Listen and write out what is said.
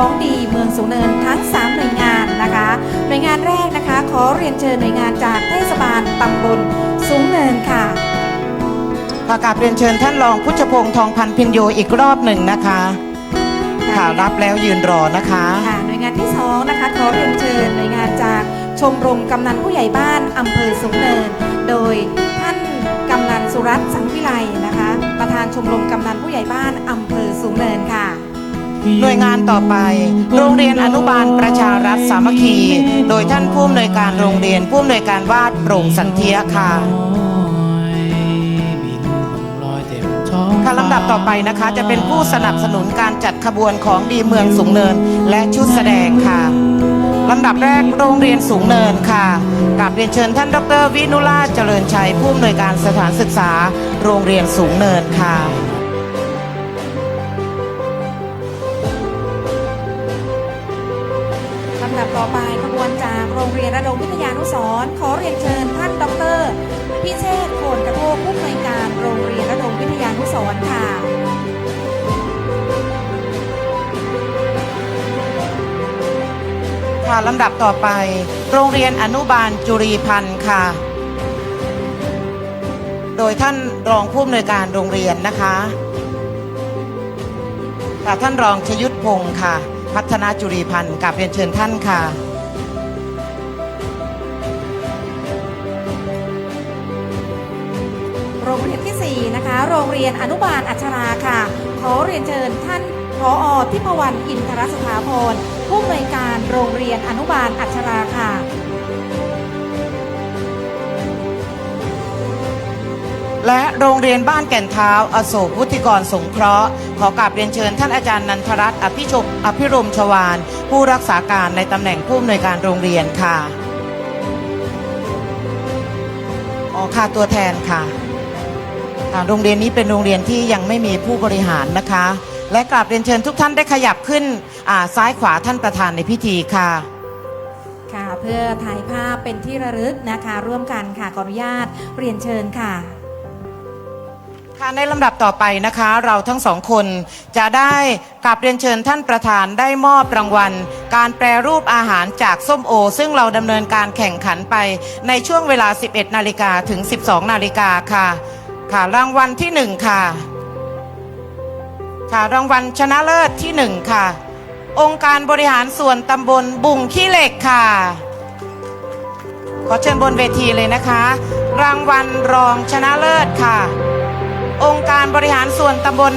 ของดีเมืองสูงเนินทั้ง 3 หน่วยงานนะคะ หน่วยงานแรกนะคะ ขอเรียนเชิญหน่วยงานจากเทศบาลตำบลสูงเนินค่ะประกาศเรียนเชิญท่านรองพุทธพงษ์ทองพันธ์พินโยอีกรอบหนึ่งนะคะค่ะรับแล้วยืนรอนะคะค่ะหน่วยงานที่สองนะคะขอเรียนเชิญหน่วยงานจากชมรมกำนันผู้ใหญ่บ้านอำเภอสูงเนิน โดยท่านกำนันสุรัตน์สังวิไลนะคะ ประธานชมรมกำนันผู้ใหญ่บ้านอำเภอสูงเนินค่ะ หน่วยงานต่อไป โรงเรียนอนุบาลประชารัฐสามัคคี โดยท่านผู้อำนวยการโรงเรียนผู้อำนวยการวาดโปร่งสันเทียค่ะบินลอยเต็มท้องค่ะลำดับต่อไปนะคะ จะเป็นผู้สนับสนุนการจัดขบวนของดีเมืองสูงเนินและชุดแสดงค่ะลำดับแรกโรงเรียนสูงเนินค่ะกราบเรียนเชิญท่านดรวินุลาเจริญชัยผู้อำนวยการสถานศึกษา โรงเรียนสูงเนินค่ะ ต่อไปขบวนจากโรงเรียนระดมวิทยานุสรขอเรียนเชิญท่านดอกเตอรพิเชษโคนกระโทกผู้อำนวยการโรงเรียนระดมวิทยานุสรค่ะค่ะลำดับต่อไป โรงเรียนอนุบาลจุรีพันธ์ค่ะ โดยท่านรองผู้อำนวยการโรงเรียนนะคะค่ะท่านรองชยุทธพงศ์ค่ะ พัฒนาจุรีพันธ์กับเรียนเชิญท่านค่ะ โรงเรียนที่ 4 นะคะ โรงเรียนอนุบาลอัชราค่ะ ขอเรียนเชิญท่านผอทิพวรรณอินทรสถาพรผู้อำนวยการโรงเรียนอนุบาลอัชราค่ะ และโรงเรียนบ้านแก่นเท้าอโศกวุฒิกรสงเคราะห์ ขอกราบเรียนเชิญท่านอาจารย์นันทรัตน์อภิชกอภิรมชวาน ผู้รักษาการในตำแหน่งผู้อำนวยการโรงเรียนค่ะอ๋อค่ะตัวแทนค่ะโรงเรียนนี้เป็นโรงเรียนที่ยังไม่มีผู้บริหารนะคะ และกราบเรียนเชิญทุกท่านได้ขยับขึ้นซ้ายขวาท่านประธานในพิธีค่ะค่ะเพื่อถ่ายภาพเป็นที่ระลึกนะคะ ร่วมกันค่ะขออนุญาตเรียนเชิญค่ะ ค่ะในลำดับต่อไปนะคะ เราทั้งสองคนจะได้กราบเรียนเชิญท่านประธานได้มอบรางวัล การแปรรูปอาหารจากส้มโอ ซึ่งเราดำเนินการแข่งขันไปในช่วงเวลา 11 นาฬิกาถึง 12 นาฬิกาค่ะ ค่ะรางวัลที่ 1 ค่ะ ค่ะรางวัลชนะเลิศที่ 1 ค่ะ องค์การบริหารส่วนตำบลบุงขี้เหล็กค่ะ ขอเชิญบนเวทีเลยนะคะ รางวัลรองชนะเลิศค่ะ องค์การบริหารส่วนตำบล